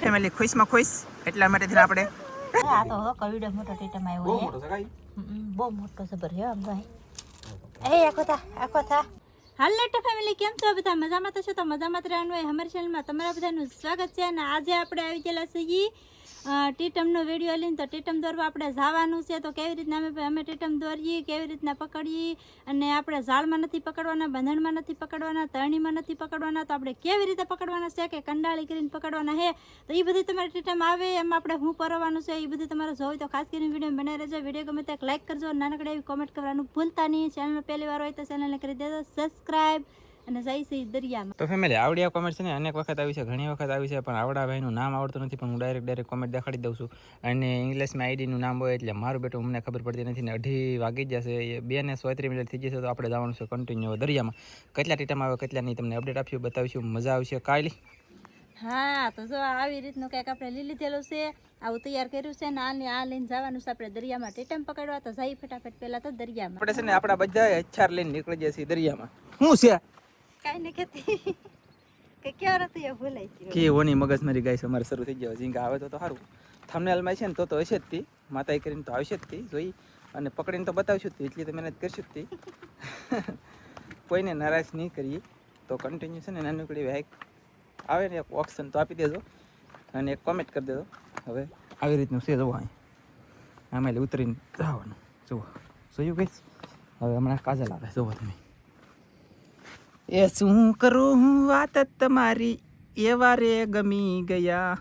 Family ખુશમાં ખુશ એટલા માટે થઈને આપણે. આ તો હો કવિડો મોટો ટીટમ આવ્યો મોટો છે કાંઈ? બહુ મોટો સબર હે આમ ભાઈ એ આખો થા આખો થા. હાલ લેટો ફેમિલી કેમ છો? બધા મજામાં તો છો? તો મજામાં જ રહેવાનું હોય. અમારી ચેનલમાં તમારા બધાનું સ્વાગત છે અને આજે આપણે આવી ગયેલા છીએ ટીટમનો વીડિયો લઈને તો ટીટમ દોરવા આપણે જવાનું છે. તો કેવી રીતના અમે અમે ટીટમ દોરીએ, કેવી રીતના પકડીએ? અને આપણે ઝાડમાં નથી પકડવાના બંધણમાં નથી પકડવાના, તરણીમાં નથી પકડવાના? તો આપણે કેવી રીતે પકડવાના છે કે કંડાળી કરીને પકડવાના છે? તો એ બધી તમારે ટીટમ આવે, એમ આપણે હું પરવાનું છે એ બધું તમારે જોઈ તો ખાસ કરીને વીડિયો બનાવી રહેજો. વીડિયો ગમે ત્યાં લાઈક કરજો, નાનકડે એવી કોમેન્ટ કરવાનું ભૂલતા નહીં. ચેનલ પહેલી વાર હોય તો ચેનલને કરી દેજો. સબસ્ક્રાઈબ અને જઈ છે દરિયામાં. તો ફેમિલી આવડિયા કોમેન્ટ છે ને અનેક વખત આવી છે ઘણી વખત આવી છે પણ આવડા ભાઈનું નામ આવડતું નથી પણ હું ડાયરેક્ટ ડાયરેક્ટ કોમેન્ટ દેખાડી દઉં છું. અને ઇંગ્લિશમાં આઈડીનું નામ હોય એટલે મારું બેટું અમને ખબર પડતી નથી ને અઢી વાગી જશે. એ બે ને સોત્રી મિનિટ થઈ જશે તો આપણે જવાનું છે કન્ટિન્યુ દરિયામાં. કેટલા ટીટામાં આવે કેટલા નહીં તમને અપડેટ આપ્યું બતાવીશું. મજા આવશે. કાલી હા તો જો આવી રીતનું કંઈક આપણે લઈ લીધેલું છે. આવું તૈયાર કર્યું છે ને આ લઈને જવાનું છે આપણે દરિયામાં ટેટમ પકડવા. તો જઈ ફટાફટ પહેલા તો દરિયામાં. આપણે છે ને આપણા બધા હચ્છાર લઈને નીકળી જશે દરિયામાં. શું છે? કાંઈ નહીં કેતી કે ક્યારે તો એ ભૂલાઈ ગયું. કે ઓની મગજમારી ગાય છે, અમારે શરૂ થઈ ગયો. ઝીંગા આવે તો તો સારું થમનેલમાં છે ને તો તો હશે જ તી. માતાઈ કરીને તો આવશે જ તી, જોઈ. અને પકડીને તો બતાવશું જ એટલી તો મહેનત કરશું જ તી. કોઈને નારાજ નહીં કરીએ. તો કન્ટિન્યુ છે ને નાનકડી હાઈક આવે ને એક ઓપ્શન તો આપી દેજો. અને એક કોમેન્ટ કરી દેજો. હવે આવી રીતનું છે, જુઓ અહીં. આમાં ઉતરીને જવાનું. જુઓ. જોયું કઈશ હવે હમણાં કાજલ આવે, જુઓ તમે. એ શું કરું હું વાત તમારી? એવા રે ગમી ગયા.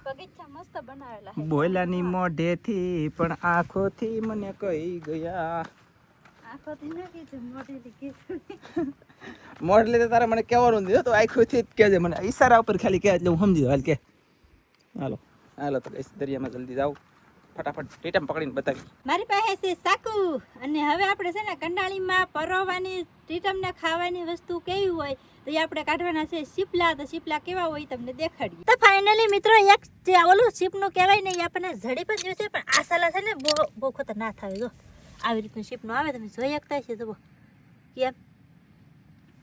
બોલાની મોઢેથી પણ આંખોથી મને કહી ગયા. મોઢ લીધે તારે મને કહેવાનું દીધું તો આંખોથી જ કહેજે. મને ઈશારા ઉપર ખાલી કહે એટલે હું સમજી દઉં હાલ કે. હાલો. હાલો તો દરિયામાં જલ્દી જાઓ. ફટાફટ ટીટમ પકડીને બતાવી મારી પાસે છે સાકુ અને હવે આપણે છે ને કંડાળીમાં પરોવાની ટીટમને ખાવાની વસ્તુ કેવી હોય તો એ આપણે કાઢવાના છે શીપલા. તો શીપલા કેવા હોય તમને દેખાડીએ. તો ફાઇનલી મિત્રો એક જે ઓલું શીપનું કહેવાય ને એ આપણને ઝડી પણ જોઈશે પણ આ સલાહ છે ને બહુ બહુ ખતરનાક થાય જો, આવી રીતનું શીપનું આવે તમે જોઈ શકતા છે તો કેમ?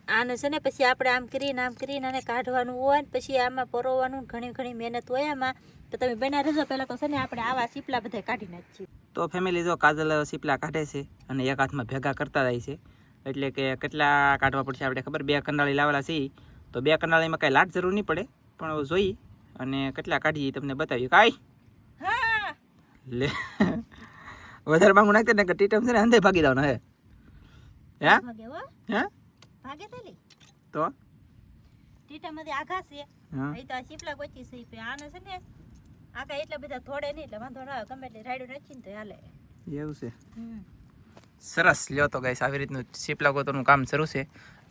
આને છે ને પછી આપણે આમ કરીને આમ કરીને અને કાઢવાનું હોય ને પછી આમાં પરોવાનું ઘણી ઘણી મહેનત હોય આમાં તો તમે બના રહેજો. પહેલાં તો છે ને આપણે આવા સીપલા બધા કાઢી નાખીએ. તો ફેમિલી જો કાજલ સીપલા કાઢે છે અને એક હાથમાં ભેગા કરતા જાય છે. એટલે કે કેટલા કાઢવા પડશે આપણે ખબર? બે કંડાળી લાવેલા છે તો બે કંડાળીમાં કાંઈ લાટ જરૂર નહીં પડે પણ જોઈ અને કેટલા કાઢીએ તમને બતાવીએ. કાંઈ? હા. લે. વધારે માંગુ નાખते ને કે ટીટમ છે ને અંધે ભાગી હે. હા? હો. હે? ભાગે તેલી? તો? ટીટામાંથી આઘા છે. અહીં તો આ શીપલા કોચી છે પણ આને છે ને આખા એટલા બધા થોડે નહીં એટલે વાંધો ના ગમે એટલે રાયડું નાખીને તો હાલે. એવું છે. સરસ. લ્યો તો ગાઈસ આવી રીતનું સીપલા ગોતવાનું કામ શરૂ છે.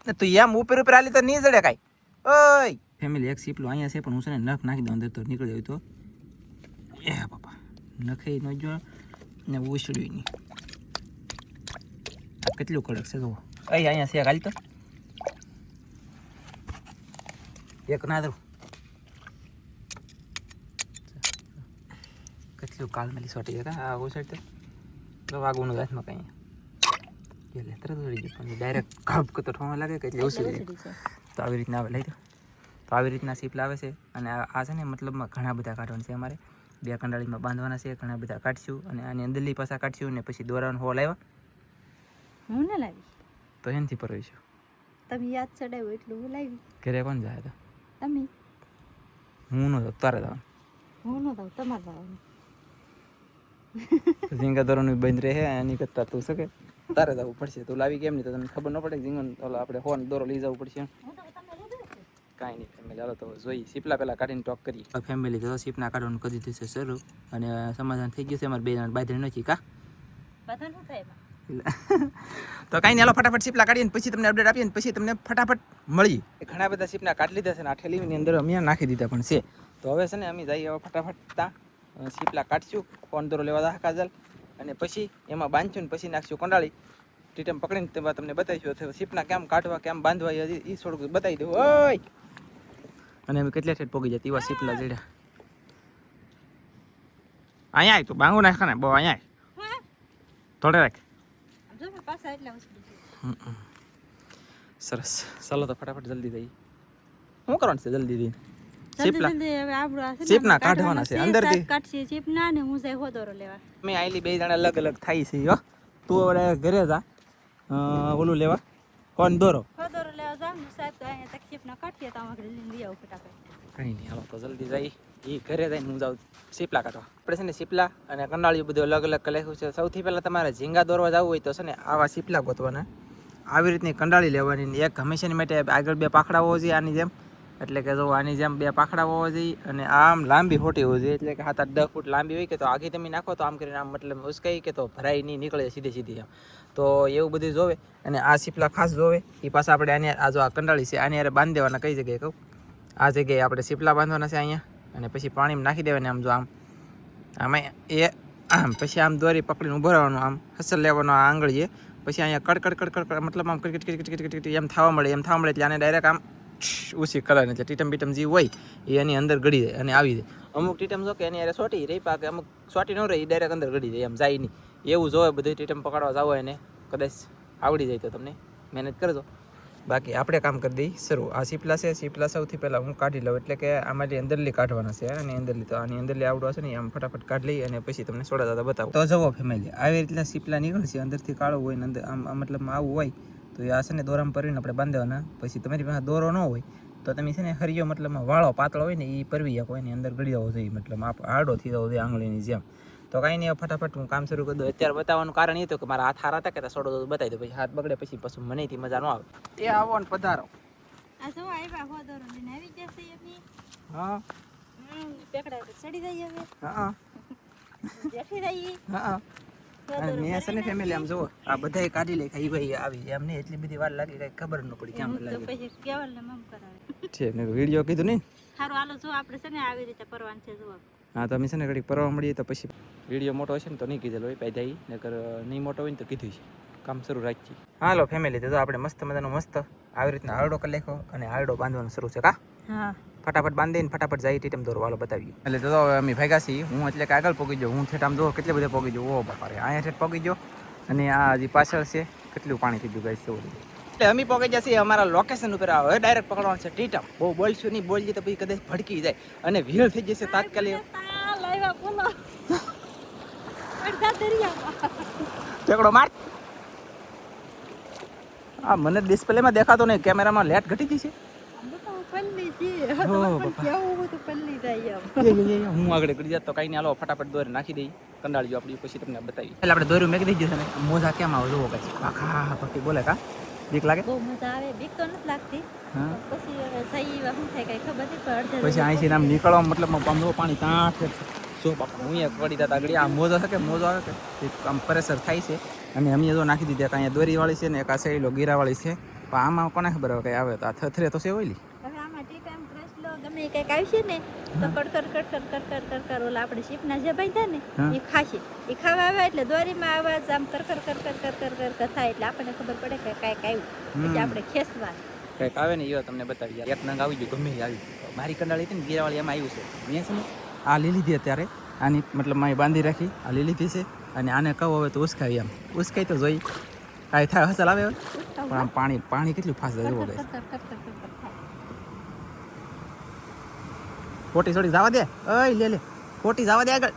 ને તું એમ ઉપર ઉપર આલી તો નહીં જડે કાંઈ. ઓય! ફેમિલી એક સીપલો અહીંયા છે પણ હું છે ને નખ નાખી દઉં અંદર તો નીકળી જાય તો. એ પપ્પા નખે ન જો ને ઉછળ્યું નહીં. કેટલું કડક છે જુઓ. અહીં અહીંયા છે હાલ તો. એક દઉં. કેટલું કાલમેલી સોટી જતા આ ઉછળતો તો? વાગવાનું હાથમાં કંઈ. એટલે તરત ઉડી ગયું પણ ડાયરેક્ટ કાપ કતો ઠોવા લાગે કે એટલે ઉછળી જાય ઉછળી છે. તો આવી રીતના આવે લઈ દો. તો આવી રીતના સીપ લાવે છે. અને આ છે ને મતલબમાં ઘણા બધા કાઢવાના છે અમારે. બે કંડાળીમાં બાંધવાના છે ઘણા બધા કાઢશું અને આની અંદરલી પાછા કાઢશું ને પછી દોરાનો હોલ આવ્યા. હું ને લાવી. તો એનાથી પરવીશું. તમે યાદ ચડાવ્યું એટલું હું લાવી. ઘરે કોણ જાય તો? તમે હું ન તારે જવાનું હું ન દઉં તમારે લાવવાનું ઝીંગા દોરાનું બંધ રહે એની કરતાં તું શકે તારે જવું પડશે તું લાવી કેમ નહીં તો તમને ખબર ન પડે કે ઝીંગો ઓલો આપણે હોન દોરો લઈ જવું પડશે હું તો તમને લીધું છે કાંઈ નહીં ફેમિલી ચાલો તો જોઈ સીપલા પહેલાં કાઢીને ટોક કરી ફેમિલી તો સીપના કાઢવાનું કરી દીધું છે શરૂ અને સમાધાન થઈ ગયું છે અમારે બે જણ બાંધણી નથી કા બધા શું થાય તો કાંઈ નહીં હાલો ફટાફટ સીપલા કાઢીએ ને પછી તમને અપડેટ આપીએ ને પછી તમને ફટાફટ મળી ઘણા બધા સીપના કાઢી લીધા છે ને આ ઠેલીની અંદર અમે નાખી દીધા પણ છે. તો હવે છે ને અમે જઈએ હવે ફટાફટ ત્યાં સીપલા કાઢશું ફોન દોરો લેવા દા કાજલ. અને પછી એમાં બાંધશું ને પછી નાખશું કંડાળી. ટીટમ પકડીને તેમાં તમને બતાવીશું અથવા સીપના કેમ કાઢવા કેમ બાંધવા એ એ થોડુંક બતાવી દઉં ઓય! અને અમે કેટલા ઠેઠ પોગી જતી એવા સીપલા જડ્યા. અહીંયા આય તું બાંગુ નાખ ને બહુ અહીંયા થોડે રાખ. જો પાછા એટલા ઉછળી. સરસ. ચાલો તો ફટાફટ જલ્દી જઈએ. શું કરવાનું છે જલ્દી ને ચીપના કાઢવાના છે, અંદરથી. કાઢશે ચીપના ને હું જાય હોદોરો લેવા. મેં આઈલી બે જણા અલગ અલગ થાય છે હો. તું હવે ઘરે જા. ઓલું લેવા. કોણ દોરો? હોદોરો લેવા ને સાહેબ તો અહીંયા તક ચીપના કાઢીએ તો આમાં લઈને લઈ આવું ફટાફટ. કંઈ નહીં, હાલો. તો જલ્દી જઈ. એ ઘરે જઈને હું જાઉં સીપલા કાઢવા આપણે છે ને સીપલા અને કંડાળીઓ બધું અલગ અલગ કલેખ્યું છે? સૌથી પહેલાં તમારે ઝીંગા દોરવા જવું હોય તો છે ને આવા સીપલા ગોતવાના. આવી રીતની કંડાળી લેવાની એક હંમેશાની માટે આગળ બે પાખડા હોવા જોઈએ આની જેમ. એટલે કે જો આની જેમ બે પાખડા હોવા જોઈએ અને આમ લાંબી હોટી હોવી જોઈએ. એટલે કે હાથ આઠ દસ ફૂટ લાંબી હોય કે તો આગી તમે નાખો તો આમ કરીને આમ મતલબ ઉસકાઈ કે તો ભરાઈ નહીં નીકળે સીધી સીધી આમ તો એવું બધું જોવે અને આ સીપલા ખાસ જોવે. એ પાછા આપણે આની આ જો આ કંડાળી છે, આની યારે બાંધી દેવાના કઈ જગ્યાએ કહું? આ જગ્યાએ આપણે સીપલા બાંધવાના છે અહીંયા. અને પછી પાણીમાં નાખી દેવાના આમ જો આમ. આમાં એ આમ, પછી આમ દોરી પકડીને ઊભો રહેવાનું, આમ હસલ લેવાનો આ આંગળીએ પછી અહીંયા કડકડ કડ કડ કડ મતલબ આમ cricket cut cut cut cut એમ થવા મળે, એમ થવા મળે એટલે આને ડાયરેક્ટ આમ ઉસી કલર એટલે ટીટમ બીટમ જે હોય, એ એની અંદર ગળી જાય અને આવી જાય. અમુક ટીટમ જો કે એની અરે સોટી રહી પાકે અમુક સોટી ન રહી ડાયરેક્ટ અંદર ગળી જાય એમ, જાય નહીં. એવું જોવે બધું ટીટમ પકડવા જાવ એને કદાચ આવડી જાય તો તમને મહેનત કરજો. બાકી આપણે કામ કરી દઈએ શરૂ. આ સીપલા છે સીપલા સૌથી પહેલાં હું કાઢી લઉં. એટલે કે આમાંથી અંદરલી કાઢવાના છે, અને અંદરલી તો આની અંદરલી આવડો છે ને આમ ફટાફટ કાઢી લઈ અને પછી તમને સોડા દાદા બતાવો. તો જવો ફેમિલી આવી રીતના સીપલા નીકળશે અંદરથી કાળો હોય ને અંદર આમ મતલબમાં મતલબ આવું હોય, તો એ આ છે ને દોરામાં પરવીને આપણે બાંધવાના. પછી તમારી પાસે દોરો ન હોય, તો તમે છે ને હરિયો મતલબમાં વાળો પાતળો હોય ને એ પરવી શકો. એની અંદર ગળી જવો જોઈએ મતલબ આડો થઈ જવો જોઈએ આંગળીની જેમ. તો કાંઈ નહીં ફટાફટ હું કામ શરૂ કરી દઉં. અત્યારે બતાવવાનું કારણ એ હતું કે મારા હાથ હારા હતા કે સોડો તો બતાવી દો પછી હાથ બગડે પછી પછી મનેથી મજા ન આવે. એ આવો ને પધારો. એમની? હા. હમ, પેકડા ઉપર ચડી હવે. હા બેઠી રહીએ હા અને મેં ફેમિલી આમ જુઓ આ બધાય કાઢી લે ખાઈ ભાઈ આવી એમ નહીં એટલી બધી વાર લાગી કઈ ખબર ન પડી કેમ તો કેવલ ને મમ કરાવે. છે ને વીડિયો કીધું નહીં. સારું હાલો જો આપણે છે ને આવી રીતે પરવાન છે જો હા તો અમે છે ને ઘડીક પરવા મળીએ તો પછી વીડિયો મોટો હશે ને તો નહીં કીધેલો હોય પેદાઈ નકર નહીં મોટો હોય ને તો કીધું છે. કામ શરૂ રાખીએ હાલો ફેમિલી તો આપણે મસ્ત મજાનો મસ્ત આવી રીતના આરડો કરી લેખો અને આરડો બાંધવાનું શરૂ છે કા? હા. ફટાફટ બાંધીને ફટાફટ જાય ટીટમ દોરો વાલો બતાવીએ. એટલે તો હવે અમે ભેગા છીએ. હું એટલે કે આગળ પોગી જાઉં. હું ઠેઠ આમ જો કેટલે બધે પોગી જાઉં? ઓ બાપા રે અહીંયા ઠેઠ પોગી ગયો અને આ હજી પાછળ છે કેટલું પાણી થઈ ગયું ગાઈસ તો એટલે અમે પોગી જશે અમારા લોકેશન ઉપર આવે. ડાયરેક્ટ પકડવાનું છે ટીટમ. બહુ બોલશું નહીં બોલજી તો પછી કદાચ ભડકી જાય. અને ભીડ થઈ જશે તાત્કાલિક. ઠેકડો માર. આ મને ડિસ્પ્લેમાં દેખાતો નહીં કેમેરામાં લેટ ઘટી ગઈ છે. હો, આગળ કરી જાત તો કઈ નહીં. હાલો ફટાફટ દોરી નાખી દઈ. કંડાળીઓ આપણી પછી તમને બતાવી એટલે આપણે દોર્યું મેં કીધી જશે મોજા કેમ આવો જોવો પછી આખા બોલે કા? બીક લાગે? બહુ મજા આવે બીક તો નથી લાગતી. પછી હવે સહી શું થાય કઈ ખબર નથી પણ પછી અહીંથી આમ નીકળવા મતલબ પંદરો પાણી ત્યાં છે. સો બાપા હું એક વળી દાદા આગળ. આ મોજો છે કે મોજો આવે કે આમ પ્રેશર થાય છે. અને અમે જો નાખી દીધી ત્યાં અહીંયા દોરીવાળી છે ને એક આ સહેલો ગીરાવાળી છે. પણ આમાં કોને ખબર હવે કઈ આવે તો? આ થથરે તો છે ઓલી. હવે આમાં ટી ટાઈમ ગમે કંઈક આવશે ને તો કડકડ કડકડ કડકડ કડકડ ઓલા આપણે શીપના જે બાંધ્યા ને એ ખાશે. એ ખાવા આવે એટલે દોરીમાં અવાજ આમ કરકર કરકર કરકર કરકર થાય એટલે આપણને ખબર પડે કે કાંઈક આવ્યું. પછી આપણે ખેંચવા. કંઈક આવે ને એ તમને બતાવી એક નંગ આવી ગયું ગમે આવી. મારી કંડાળી હતી ને ગીરાવાળી એમાં આવ્યું છે. મેં છે ને આ લઈ લીધી અત્યારે. આની મતલબ મેં બાંધી રાખી આ લઈ લીધી છે. અને આને કહું હવે તો ઉસકાવી એમ. ઉસકાઈ તો જોઈ. કાંઈ થાય હસલ આવે પણ આમ પાણી પાણી કેટલું ફાસ જવું જુઓ guys. કરકર કરકર કરકર થાય ખોટી છોડી જવા દે. ઓય લે લે. ખોટી જવા દે આગળ.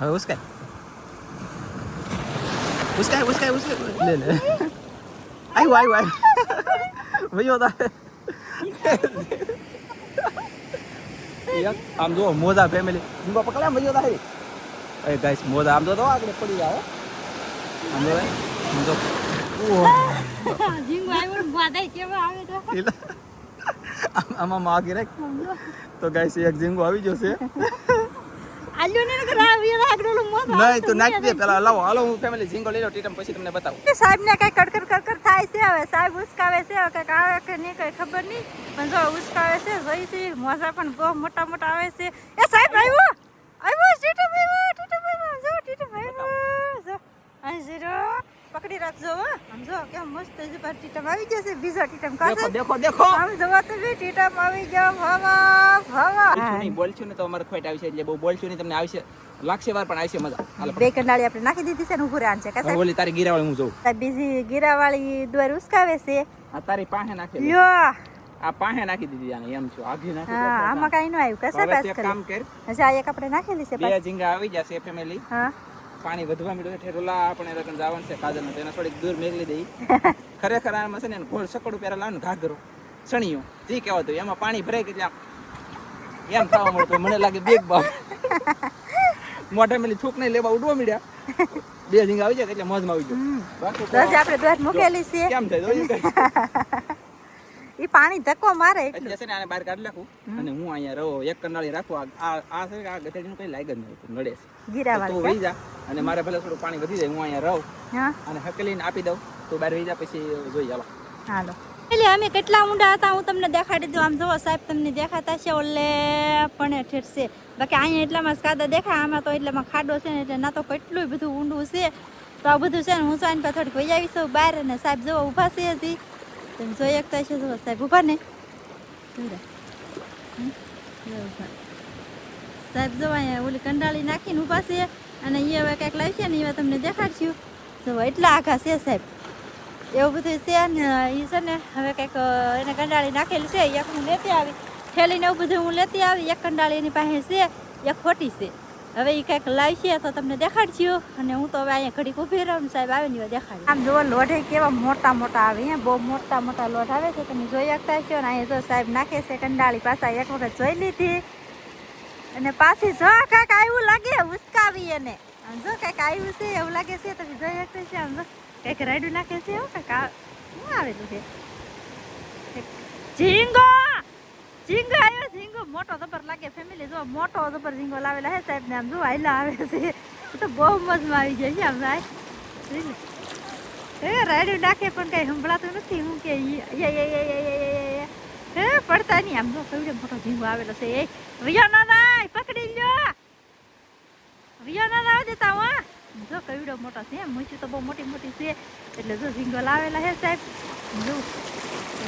હવે ઉસકાય. ઉસકાય ઉસકાય ઉસકાય. લે લે. આય વાય વાય ભૈયો દા યાર, આમ જો મોજા ફેમિલી હું પકડ્યા ભૈયો દા એ ગાઈસ મોજા આમ જો તો આગળ પડી જાવ આમ જો આમ જો. ઓહ ઝીંગો આવ્યો ને કેવા આવે તો. આમ- માં રાખ. તો ગાઈસ એક ઝીંગો આવી નહીં તો નાખી દે પેલા. લાવો હાલો હું ફેમિલી ઝીંગો લઈ લો ટીટમ પછી તમને બતાવું. સાહેબ ને કઈ કડકડ કડકડ થાય છે હવે. સાહેબ ઉસકાવે છે હવે કંઈક આવે કે નહીં કઈ ખબર નહીં. પણ જો ઉસકાવે છે જોઈ છે મોજા પણ બહુ મોટા મોટા આવે છે. એ સાહેબ આવ્યો ટીટમ આવ્યો ટીટમ આવ્યો જો ટીટમ આવ્યો જો અહીં ઝીરો પકડી રાખજો હો આમ જો કેમ મસ્ત છે પર ટીટમ આવી જશે બીજો ટીટમ દેખો દેખો દેખો. આમ જોવા તો બે ટીટમ આવી જાવ ભવા બોલશું નહીં બોલશું ને તો અમારે ખોટ આવશે એટલે બહુ બોલશું નહીં તમને આવશે લાગશે વાર પણ આવશે મજા. હાલો બે કંડાળી આપણે નાખી દીધી છે ને ઉભું રાન છે હવે કાસા ઓલી તારી ગીરાવાળી હું જોઉં. બીજી ગીરાવાળી દ્વાર ઉસકાવે છે. આ તારી પાસે નાખી લ્યો આ પાહે નાખી દીધી આને એમ છું. આઘી નાખી હા આમાં કાઈ ન આવ્યું કસા પાસ કરી. કામ કર. આ એક આપણે નાખેલી છે બે જીંગા આવી જશે ફેમિલી હા. પાણી વધવા મળ્યું છે ઠેરોલા આપણે રકમ જવાનું છે કાજલ ને એને થોડીક દૂર મેકલી દઈ. ખરેખર આમાં છે ને ગોળ સકડું પહેલા લાવવાનું ઘાઘરો સણિયું જે કહેવાતું એમાં પાણી ભરાય કે આમ એમ ખાવા મળતું મને લાગે બેગ બાવ મોઢા મેલી થૂક નહીં લેવા ઉડવા મળ્યા બે ઝીંગા આવી જાય એટલે મોજમાં આવી જાય. બાકી આપણે દ્વાર મૂકેલી છે. કેમ થાય એ પાણી ધક્કો મારે એટલે. છે ને આને બહાર કાઢી નાખું અને હું અહીંયા રહો એક કંડાળી રાખું. આ આ- છે આ ગધેડીનું કઈ લાગે જ નહીં નડે છે. તો વહી જા અને મારે ભલે થોડું પાણી વધી જાય હું અહીંયા રહું અને હકેલીને આપી દઉં. તો બહાર વહી પછી જોઈ ચાલો હાલો. એટલે અમે કેટલા ઊંડા હતા હું તમને દેખાડી દઉં. આમ જોવો સાહેબ, તમને દેખાતા છે ઓલે પણ ઠેરશે છે. બાકી અહીંયા એટલામાં કાદા દેખાય, આમાં તો એટલામાં ખાડો છે ને એટલે ના તો કેટલું બધું ઊંડું છે. તો આ બધું છે ને હું સાઈન પર થોડીક વહી આવી છું બહાર અને સાહેબ જોવો ઊભા છે હજી. તમે જોઈ શકતા છો જુઓ સાહેબ, ઊભા ને. સાહેબ જો અહીંયા ઓલી કંડાળી નાખીને ઊભા છે. અને એ હવે કંઈક લાવશે ને એવા તમને દેખાડશું. જો એટલા આઘા છે સાહેબ. એવું બધું છે ને એ છે ને, હવે કંઈક, એને કંડાળી નાખેલી છે, એક હું લેતી આવી. થેલીને એવું બધું હું લેતી આવી, એક કંડાળી એની પાસે છે, એક ખોટી છે. હવે એ કંઈક લાવશે તો તમને દેખાડશું, અને હું તો હવે અહીંયા ઘડીક ઊભી રહું સાહેબ આવે ને દેખાડ આમ જો લોઢે કેવા મોટા મોટા આવે હે બહુ મોટા મોટા લોઢ આવે છે, તમે જોઈ શકતા છો ને અહીંયા જો સાહેબ નાખે છે, કંડાળી પાછા એક વખત જોઈ લીધી. અને પાછી જો કાંઈક આવ્યું લાગે ઉસકાવી એને જો કાંઈક આવ્યું છે, એવું લાગે છે, તમે જોઈ શકતા છો આમ કંઈક રાયડું નાખે છે એવું કાંઈક શું આવેલું છે? ઝીંગો! ઝીંગો આવ્યો ઝીંગો મોટો જબર લાગે ફેમિલી જો મોટો જબર ઝીંગો લાવેલા હે સાહેબ ને, આમ જો આયલા આવે છે. તો બહુ મજમાં આવી જાય છે, આમ ભાઈ. એ રાયડું નાખે પણ કઈ સંભળાતું નથી. હું કે. હે, પડતા નહીં. આમ જો કેવડે મોટો ઝીંગો આવેલો છે. એ વિયો ના પકડી લ્યો. વિયો ના જતા હા. જો કેવડો મોટો છે એમ મૂછું તો બહુ મોટી મોટી છે. એટલે જો ઝીંગો લાવેલા હે સાહેબ જો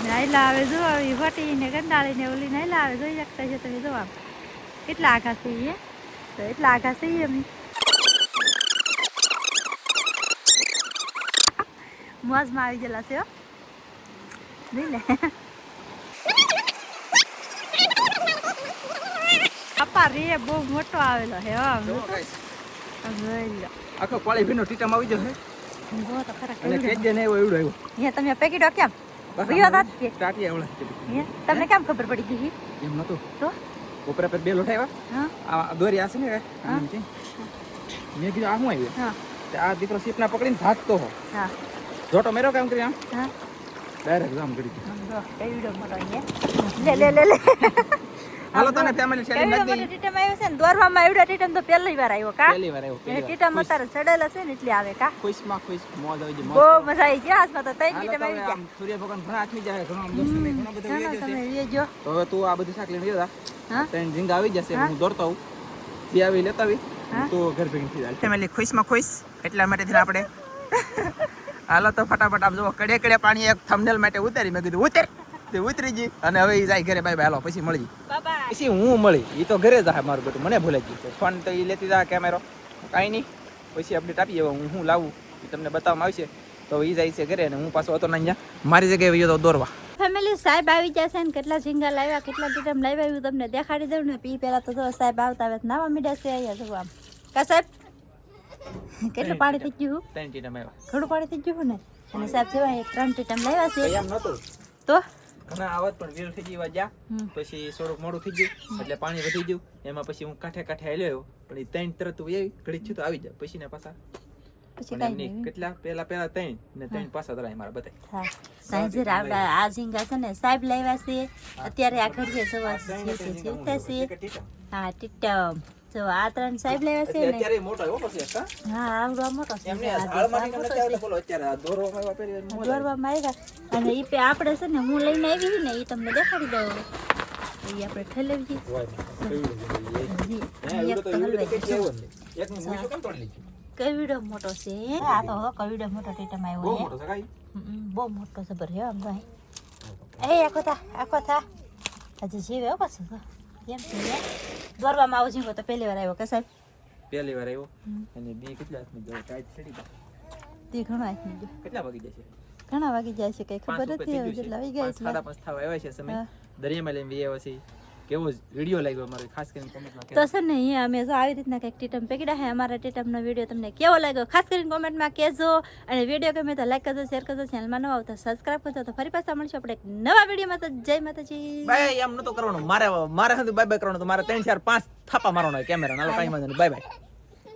નાયલા આવે જો આવી વટીને ગંડાળીને ઓલી નાયલા આવે જોઈ શકતા છે તમે જોવા કેટલા આઘા છે એ? તો એટલા આઘા છે એમ મોજમાં આવી ગયેલા છે નહીં ને? પપ્પા રે બહુ મોટો આવેલો હે જોઈ લો આખો પાળી ભીનો ટીટામાં આવી જશે. તો ખરા અને. કેજે ને એવો એવડો આવ્યો. હે તમે પેકેટો કેમ વિયો કે? એવડા હે? તમને કેમ ખબર પડી ગઈ એમ નતું. તો? ઉપરા પર બે લોટાવ્યા હા. આ દોરી આ ને હા. મેં કીધું આ હું આવ્યું હા. તે આ દીકરો સીપના પકડીને ભાગતો હો. હા. જોટો મેરો કામ કરી આમ? હા. ડાયરેક્ટ કરી દીધું. આમ જો મોટો અહીંયા. લે લે લે લે. હાલો તને ફેમિલી શેરી નથી ટીટમ આવ્યો છે ને દોરવામાં એવડો ટીટમ તો પહેલી વાર આવ્યો કા? પહેલી વાર આવ્યો ટીટમ અત્યારે ચડેલો છે ને એટલે આવે કા? ખુશમાં ખુશ મોજ આવી બહુ મજા આવી ગઈ આજમાં તો તઈ ટીટમ આવી ગયા. સૂર્ય ભગવાન ઘણા હાથમી જાય ઘણો આમ દર્શન ને ઘણો બધો થઈ તમે એ જો. તો હવે તું આ બધું શાક લઈને જતા હા? ત્રણ ઝીંગા આવી જશે હું? દોરતો હું જે આવી લેતા આવી તો ઘર ભેગી થઈ જાય. ફેમિલી ખુશમાં ખુશ એટલા માટે આપણે. હાલો તો ફટાફટ આમ જો કડે કડે પાણી એક થંબનેલ માટે ઉતારી. મેં કીધું ઉતર. તે ઉતરી ગઈ અને હવે ઈ જાય ઘરે બાય બાય હાલો પછી મળી બાબા પછી હું મળી. એ તો ઘરે જાય મારું બેટું. મને ભૂલાઈ ગયું ફોન તો એ લેતી જાય કેમેરો. કાંઈ નહીં. પછી અપડેટ આપીએ હવે હું હું લાવું? એ તમને બતાવવામાં આવશે. તો એ જાય છે ઘરે અને હું પાછો હતો ને અહીંયા. મારી જગ્યાએ વયો તો દોરવા. ફેમિલી સાહેબ આવી જશે ને કેટલા ઝીંગા લાવ્યા કેટલા ટીટમ લાવ્યા એવું તમને દેખાડી દઉં ને. પી પહેલાં તો જો સાહેબ આવતા આવે નાવા મીડ્યા છે અહીંયા જોવા આમ. કા સાહેબ? કેટલું પાણી થઈ ગયું ત્રણ આવ્યા. ઘણું પાણી થઈ ગયું ને? અને સાહેબ જેવા ત્રણ ટીટમ લાવ્યા છે. તો? ઘણા આવત પણ વેલ થઈ ગઈ જા પછી થોડુંક મોડું થઈ ગયું એટલે પાણી વધી ગયું. એમાં પછી હું કાંઠે કાંઠે હાલ્યો પણ એ ત્રણ તરત એવી ઘડી છું તો આવી જાય પછી ને પાછા કેટલા? પેલા પેલા ત્રણ ને ત્રણ પાછા ધરાય મારા બધા સાંજે આ ઝીંગા છે ને સાહેબ લાવ્યા છે. અત્યારે આ ઘડીએ સવાર છે હા ટીટમ જો આ ત્રણ સાહેબ લાવ્યા છે ને. અત્યારે મોટો એવો પછી હા? આવડો આ મોટો છે. એમને હાલમાં નથી આવતો બોલો અત્યારે આ દોરવામાં આવ્યા પહેરી. દોરવામાં આવ્યા. અને એ પે આપણે છે ને હું લઈને આવી છું ને એ તમને દેખાડી દઉં એ આપણે ઠલેવજી એક. એકનું મૂછું કેમ તોડી લીધી કવિડો મોટો છે આ તો કવિડો મોટો ટીટમ બહુ આવ્યો મોટો છે બહુ મોટો જબર હે આમ ભાઈ એ આખો થા આખો થા. હજી જીવે હો પાછું. કેમ છે? દોરવામાં આવું જીવો તો પહેલી વાર આવ્યો કે સાહેબ? પહેલી વાર આવ્યો? અને બી કેટલા હાથમાં જો ટાઈટ ચડી ગયો તે ઘણો આંખની જો કેટલા વાગી જશે ઘણા વાગી જાય છે કઈ ખબર નથી હવે કેટલા છે. વાગી ગયા છે. સાડા પાંચ થવા આવ્યા છે સમય. દરિયામાં લઈને વી આવ્યા છે કેવો વીડિયો લાગ્યો અમારે ખાસ કરીને કોમેન્ટમાં તો સર ને અહીંયા અમે જો આવી રીતના કંઈક ટીટમ પેકડ્યા છે અમારા ટીટમનો વીડિયો તમને કેવો લાગ્યો ખાસ કરીને કોમેન્ટમાં કહેજો અને વીડિયો ગમે તો લાઈક કરજો શેર કરજો ચેનલમાં નવા આવતા સબસ્ક્રાઈબ કરજો તો ફરી પાછા મળશું આપણે એક નવા વિડીયોમાં તો જય માતાજી. બાય એમ નતો કરવાનું. મારે મારે બાય બાય કરવાનું. તો મારે ત્રણ ચાર પાંચ થાપા મારવાનો કેમેરા નાલો કાંઈ વાંધો બાય બાય